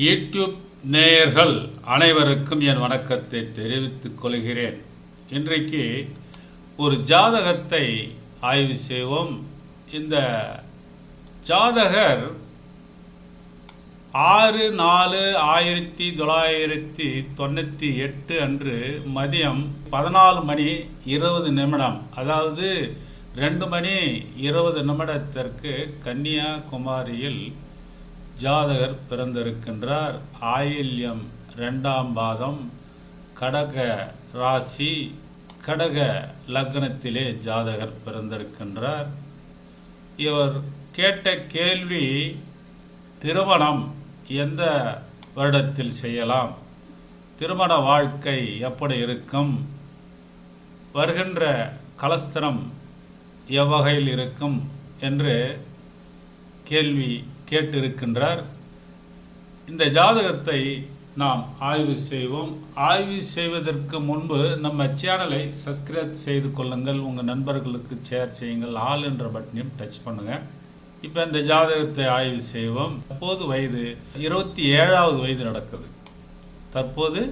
YouTube நேயர்கள் அனைவருக்கும் என் வணக்கத்தை தெரிவித்துக் கொள்கிறேன். இன்றைக்கு ஒரு ஜாதகத்தை ஆய்வு செய்வோம். இந்த ஜாதகர் ஆறு நாலு ஆயிரத்தி தொள்ளாயிரத்தி தொண்ணூற்றி எட்டு அன்று மதியம் பதினாலு மணி இருபது நிமிடம் அதாவது ரெண்டு மணி இருபது நிமிடத்திற்கு கன்னியாகுமரியில் ஜாதகர் பிறந்திருக்கின்றார். ஆயில்யம் ரெண்டாம் பாதம் கடக ராசி கடக லக்னத்திலே ஜாதகர் பிறந்திருக்கின்றார். இவர் கேட்ட கேள்வி திருமணம் எந்த வருடத்தில் செய்யலாம்? திருமண வாழ்க்கை எப்படி இருக்கும்? வருகின்ற கலஸ்திரம் எவ்வகையில் இருக்கும்? என்று கேள்வி கேட்டிருக்கின்றார். இந்த ஜாதகத்தை நாம் ஆய்வு செய்வோம். ஆய்வு செய்வதற்கு முன்பு நம்ம சேனலை சப்ஸ்கிரைப் செய்து கொள்ளுங்கள். உங்கள் நண்பர்களுக்கு ஷேர் செய்யுங்கள். ஆல் என்ற பட்டனையும் டச் பண்ணுங்கள் இப்போ இந்த ஜாதகத்தை ஆய்வு செய்வோம். தற்போது வயது இருபத்தி ஏழாவது வயது நடக்குது. தற்போது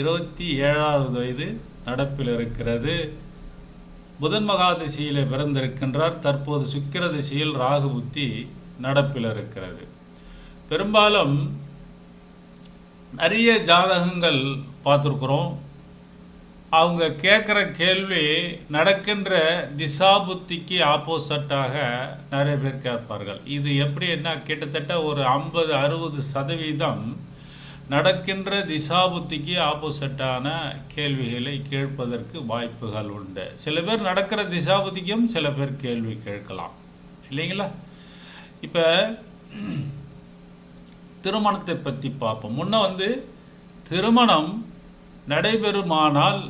இருபத்தி ஏழாவது வயது நடப்பில் இருக்கிறது. புதன் மகா திசையில் பிறந்திருக்கின்றார். தற்போது சுக்கிர திசையில் ராகு புத்தி நடப்பில் இருக்கிறது. பெரும்பாலும் நிறைய ஜாதகங்கள் பார்த்துருக்குறோம். அவங்க கேட்குற கேள்வி நடக்கின்ற திசா புத்திக்கு ஆப்போசிட்டாக நிறைய பேர் கேட்பார்கள். இது எப்படின்னா கிட்டத்தட்ட ஒரு ஐம்பது அறுபது சதவீதம் நடக்கின்ற திசாபுத்திக்கு ஆப்போசிட்டான கேள்விகளை கேட்பதற்கு வாய்ப்புகள் உண்டு. சில பேர் நடக்கிற திசாபுத்திக்கும் சில பேர் கேள்வி கேட்கலாம். இல்லைங்களா? இப்போ திருமணத்தை பற்றி பார்ப்போம். முன்ன வந்து திருமணம் நடைபெறுமானால்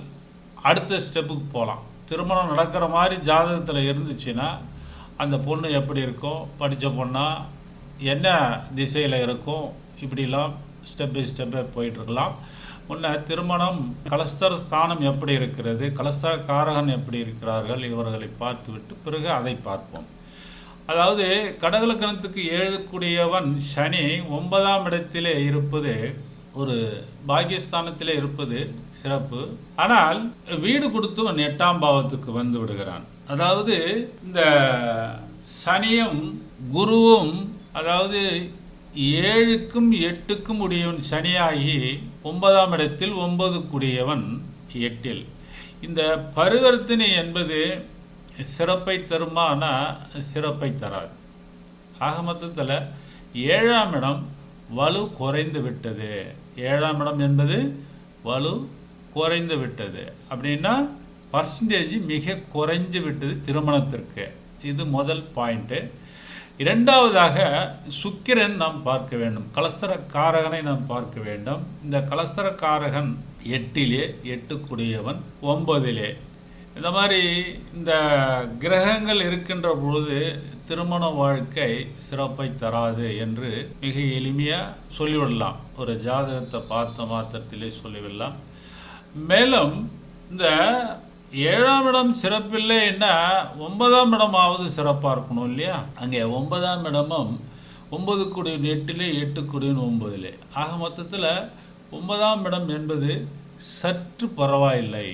அடுத்த ஸ்டெப்புக்கு போகலாம் திருமணம் நடக்கிற மாதிரி ஜாதகத்தில் இருந்துச்சுன்னா அந்த பொண்ணு எப்படி இருக்கும் படித்த பொண்ணா என்ன திசையில் இருக்கும் இப்படிலாம் ஸ்டெப் பை ஸ்டெப்பை போயிட்டுருக்கலாம். முன்ன திருமணம் கலஸ்தர ஸ்தானம் எப்படி இருக்கிறது கலஸ்தர காரகன் எப்படி இருக்கிறார்கள் இவர்களை பார்த்துவிட்டு பிறகு அதை பார்ப்போம். அதாவது கடகலக்கணத்துக்கு ஏழுக்குடையவன் சனி ஒன்பதாம் இடத்திலே இருப்பது ஒரு பாகியஸ்தானத்திலே இருப்பது சிறப்பு. ஆனால் வீடு கொடுத்தவன் எட்டாம் பாவத்துக்கு வந்து விடுகிறான். அதாவது இந்த சனியும் குருவும் அதாவது ஏழுக்கும் எட்டுக்கும் உடையவன் சனியாகி ஒன்பதாம் இடத்தில் ஒன்பது கூடியவன் எட்டில். இந்த பரிவர்த்தனை என்பது சிறப்பை தருமானா சிறப்பை தராது. ஆக மொத்தத்தில் ஏழாம் இடம் வலு குறைந்து விட்டது. ஏழாம் இடம் என்பது வலு குறைந்து விட்டது. அப்படின்னா பர்சன்டேஜ் மிக குறைஞ்சு விட்டது திருமணத்திற்கு. இது முதல் பாயிண்ட்டு இரண்டாவதாக சுக்கிரன் நாம் பார்க்க வேண்டும். கலஸ்தர காரகனை நாம் பார்க்க வேண்டும். இந்த கலஸ்தர காரகன் எட்டிலே எட்டுக்குரியவன் ஒன்பதிலே. இந்த மாதிரி இந்த கிரகங்கள் இருக்கின்ற பொழுது திருமண வாழ்க்கை சிறப்பை தராது என்று மிக எளிமையாக சொல்லிவிடலாம். ஒரு ஜாதகத்தை பார்த்த மாத்திரத்திலே சொல்லிவிடலாம். மேலும் இந்த ஏழாம் இடம் சிறப்பில்லைன்னா ஒன்பதாம் இடமாவது சிறப்பாக இருக்கணும் இல்லையா? அங்கே ஒன்பதாம் இடமும் ஒன்பது குடியின் எட்டிலே எட்டு குடியின் ஒன்பதிலே. ஆக மொத்தத்தில் ஒன்பதாம் இடம் என்பது சற்று பரவாயில்லை.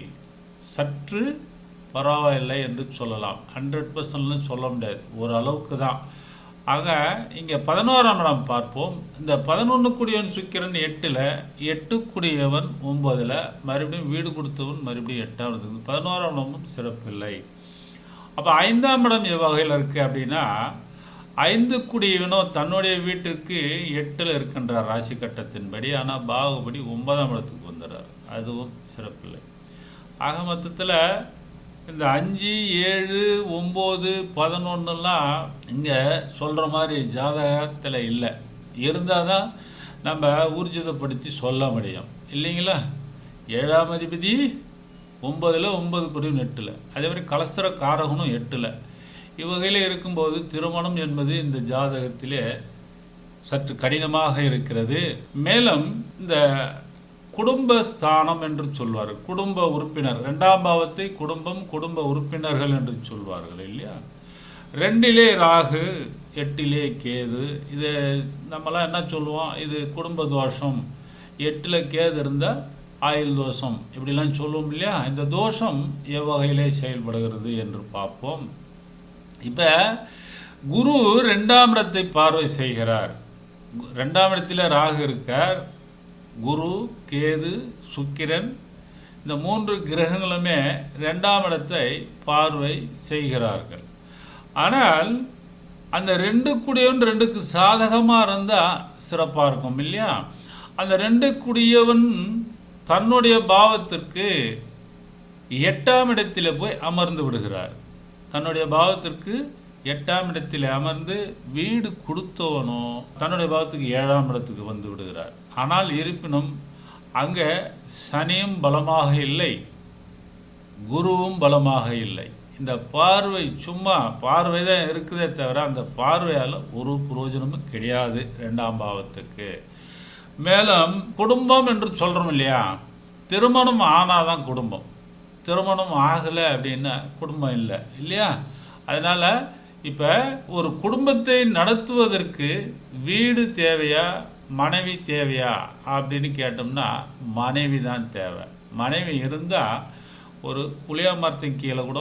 சற்று பரவாயில்லை என்று சொல்லலாம். ஹண்ட்ரட் பர்சன்ட்னு சொல்ல முடியாது. ஓரளவுக்கு தான். ஆக இங்கே பதினோராம் இடம் பார்ப்போம். இந்த பதினொன்று குடியவன் சுக்கிரன் எட்டில் எட்டு குடியவன் ஒம்பதில் மறுபடியும் வீடு கொடுத்தவன் மறுபடியும் எட்டாம் இடத்துக்கு பதினோராம் இடமும் சிறப்பில்லை அப்போ ஐந்தாம் இடம் எவ்வகையில் இருக்குது அப்படின்னா ஐந்து குடியவனோ தன்னுடைய வீட்டிற்கு எட்டில் இருக்கின்றார் ராசி கட்டத்தின்படி. ஆனால் பாகுபடி ஒன்பதாம் இடத்துக்கு வந்துடுறார். அதுவும் சிறப்பில்லை ஆக மொத்தத்தில் இந்த அஞ்சு ஏழு ஒம்பது பதினொன்றுலாம் இங்கே சொல்கிற மாதிரி ஜாதகத்தில் இல்லை. இருந்தால் தான் நம்ம ஊர்ஜிதப்படுத்தி சொல்ல முடியும். இல்லைங்களா? ஏழாம் அதிபதி ஒம்பதில் ஒன்பது குடியும் எட்டில். அதே மாதிரி கலஸ்தர காரகனும் எட்டில். இவ்வகையில் இருக்கும்போது திருமணம் என்பது இந்த ஜாதகத்திலே சற்று கடினமாக இருக்கிறது. மேலும் இந்த குடும்பஸ்தானம் என்று சொல்வார். குடும்ப உறுப்பினர். ரெண்டாம் பாவத்தை குடும்பம் குடும்ப உறுப்பினர்கள் என்று சொல்வார்கள் இல்லையா? ரெண்டிலே ராகு எட்டிலே கேது. இது நம்மலாம் என்ன சொல்லுவோம்? இது குடும்ப தோஷம். எட்டில் கேது இருந்தால் ஆயுள் தோஷம். இப்படிலாம் சொல்லுவோம் இல்லையா? இந்த தோஷம் எவ்வகையிலே செயல்படுகிறது என்று பார்ப்போம். இப்போ குரு ரெண்டாம் இடத்தை பார்வை செய்கிறார். ரெண்டாம் இடத்துல ராகு இருக்கார். குரு கேது சுக்கிரன் இந்த மூன்று கிரகங்களுமே ரெண்டாம் இடத்தை பார்வை செய்கிறார்கள். ஆனால் அந்த ரெண்டு கூடியவன் ரெண்டுக்கு சாதகமாக இருந்தால் சிறப்பாக இருக்கும் இல்லையா? அந்த ரெண்டு கூடியவன் தன்னுடைய பாவத்திற்கு எட்டாம் இடத்தில் போய் அமர்ந்து விடுகிறார். தன்னுடைய பாவத்திற்கு எட்டாம் இடத்தில் அமர்ந்து வீடு கொடுத்தவனோ தன்னுடைய பாவத்துக்கு ஏழாம் இடத்துக்கு வந்து விடுகிறார். ஆனால் இருப்பினும் அங்கே சனியும் பலமாக இல்லை குருவும் பலமாக இல்லை. இந்த பார்வை சும்மா பார்வை தான் இருக்குதே தவிர அந்த பார்வையால் ஒரு புரோஜனமும் கிடையாது ரெண்டாம் பாவத்துக்கு. மேலும் குடும்பம் என்று சொல்கிறோம் இல்லையா? திருமணம் ஆனாதான் குடும்பம். திருமணம் ஆகலை அப்படின்னா குடும்பம் இல்லை இல்லையா? அதனால் இப்போ ஒரு குடும்பத்தை நடத்துவதற்கு வீடு தேவையா மனைவி தேவையா அப்படின்னு கேட்டோம்னா மனைவி தான் தேவை. மனைவி இருந்தால் ஒரு புளிய மரத்தின் கீழே கூட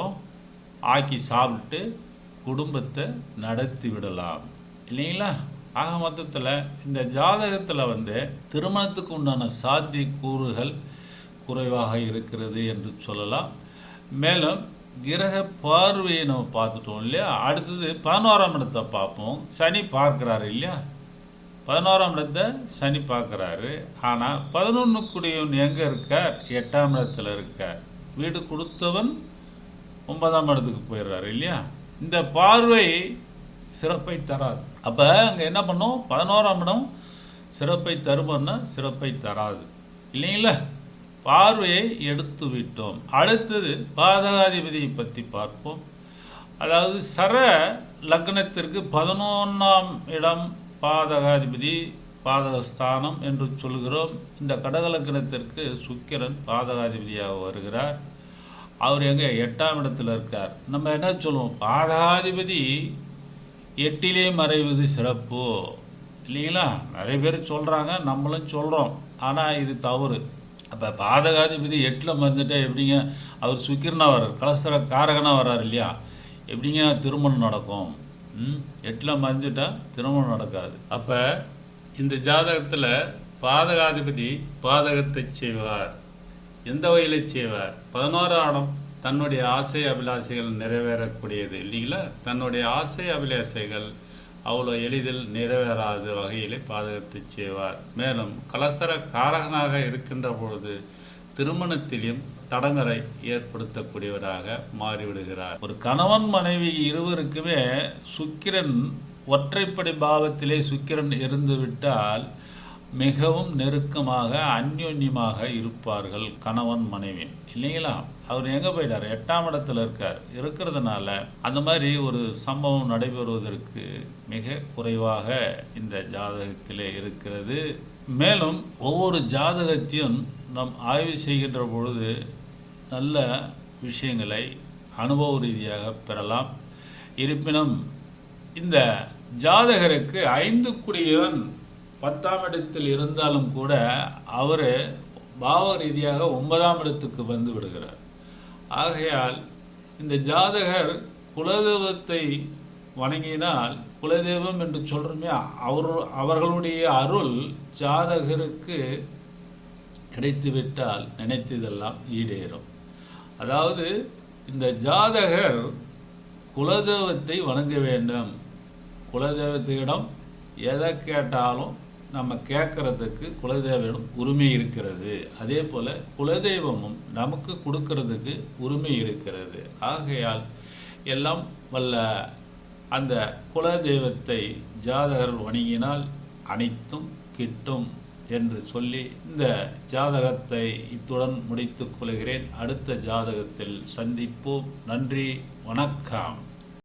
ஆக்கி சாப்பிட்டு குடும்பத்தை நடத்தி விடலாம். இல்லைங்களா? ஆக மொத்தத்தில் இந்த ஜாதகத்தில் வந்து திருமணத்துக்கு உண்டான சாத்திய கூறுகள் குறைவாக இருக்கிறது என்று சொல்லலாம். மேலும் கிரக பார்வையை நம்ம பார்த்துட்டோம் இல்லையா? அடுத்தது பதினோராம் இடத்தை பார்ப்போம். சனி பார்க்குறாரு இல்லையா? பதினோராம் இடத்தை சனி பார்க்குறாரு. ஆனால் பதினொன்று குடியவன் எங்கே இருக்கார்? எட்டாம் இடத்துல இருக்கார். வீடு கொடுத்தவன் ஒன்பதாம் இடத்துக்கு போயிடுறாரு இல்லையா? இந்த பார்வை சிறப்பை தராது. அப்போ அங்கே என்ன பண்ணோம்? பதினோராம் இடம் சிறப்பை தருமன்னா சிறப்பை தராது. இல்லைங்களா? பார்வையை எடுத்து விட்டோம் அடுத்தது பாதகாதிபதியை பற்றி பார்ப்போம். அதாவது சர லக்னத்திற்கு பதினொன்றாம் இடம் பாதகாதிபதி பாதகஸ்தானம் என்று சொல்கிறோம். இந்த கடக லக்னத்திற்கு சுக்கிரன் பாதகாதிபதியாக வருகிறார். அவர் எங்கே? எட்டாம் இடத்தில் இருக்கார். நம்ம என்ன சொல்லுவோம்? பாதகாதிபதி எட்டிலே மறைவது சிறப்பு. இல்லைங்களா? நிறைய பேர் சொல்கிறாங்க நம்மளும் சொல்கிறோம் ஆனால் இது தவறு. அப்போ பாதகாதிபதி எட்டில் மறந்துட்டா எப்படிங்க? அவர் சுக்கிரனாக வர்றார் கலஸ்தர காரகனாக வர்றார் இல்லையா? எப்படிங்க திருமணம் நடக்கும்? எட்டில் மறைஞ்சிட்டா திருமணம் நடக்காது. அப்போ இந்த ஜாதகத்தில் பாதகாதிபதி பாதகத்தை செய்வார். எந்த வகையில் செய்வார்? பதினோராம் இடம் தன்னுடைய ஆசை அபிலாஷைகள் நிறைவேறக்கூடியது இல்லைங்களா? தன்னுடைய ஆசை அபிலாஷைகள் அவ்வளோ எளிதில் நிறைவேறாத வகையிலே பாதகத்தை செய்வார். மேலும் கலஸ்தர காரகனாக இருக்கின்ற பொழுது திருமணத்திலும் தடங்கலை ஏற்படுத்தக்கூடியவராக மாறிவிடுகிறார். ஒரு கணவன் மனைவி இருவருக்குமே சுக்கிரன் ஒற்றைப்படை பாவத்திலே சுக்கிரன் இருந்துவிட்டால் மிகவும் நெருக்கமாக அந்யோன்யமாக இருப்பார்கள் கணவன் மனைவி. இல்லைங்களா? அவர் எங்கே போயிட்டார்? எட்டாம் இடத்துல இருக்கார். இருக்கிறதுனால அந்த மாதிரி ஒரு சம்பவம் நடைபெறுவதற்கு மிக குறைவாக இந்த ஜாதகத்திலே இருக்கிறது. மேலும் ஒவ்வொரு ஜாதகத்தையும் நாம் ஆய்வு செய்கின்ற பொழுது நல்ல விஷயங்களை அனுபவ ரீதியாக பெறலாம். இருப்பினும் இந்த ஜாதகருக்கு ஐந்து குடியவன் பத்தாம் இடத்தில் இருந்தாலும் கூட அவர் பாவ ரீதியாக ஒன்பதாம் இடத்துக்கு வந்து விடுகிறார். ஆகையால் இந்த ஜாதகர் குலதெய்வத்தை வணங்கினால் குலதெய்வம் என்று சொல்கிறோமே அவர் அவர்களுடைய அருள் ஜாதகருக்கு கிடைத்துவிட்டால் நினைத்ததெல்லாம் ஈடேறும். அதாவது இந்த ஜாதகர் குலதெய்வத்தை வணங்க வேண்டும். குலதெய்வத்திடம் எதை கேட்டாலும் நம்ம கேட்கறதுக்கு குலதெய்வம் உரிமை இருக்கிறது. அதே போல் குலதெய்வமும் நமக்கு கொடுக்கறதுக்கு உரிமை இருக்கிறது. ஆகையால் எல்லாம் வல்ல அந்த குலதெய்வத்தை ஜாதகர் வணங்கினால் அனைத்தும் கிட்டும் என்று சொல்லி இந்த ஜாதகத்தை இத்துடன் முடித்துக் கொள்கிறேன். அடுத்த ஜாதகத்தில் சந்திப்போம். நன்றி. வணக்கம்.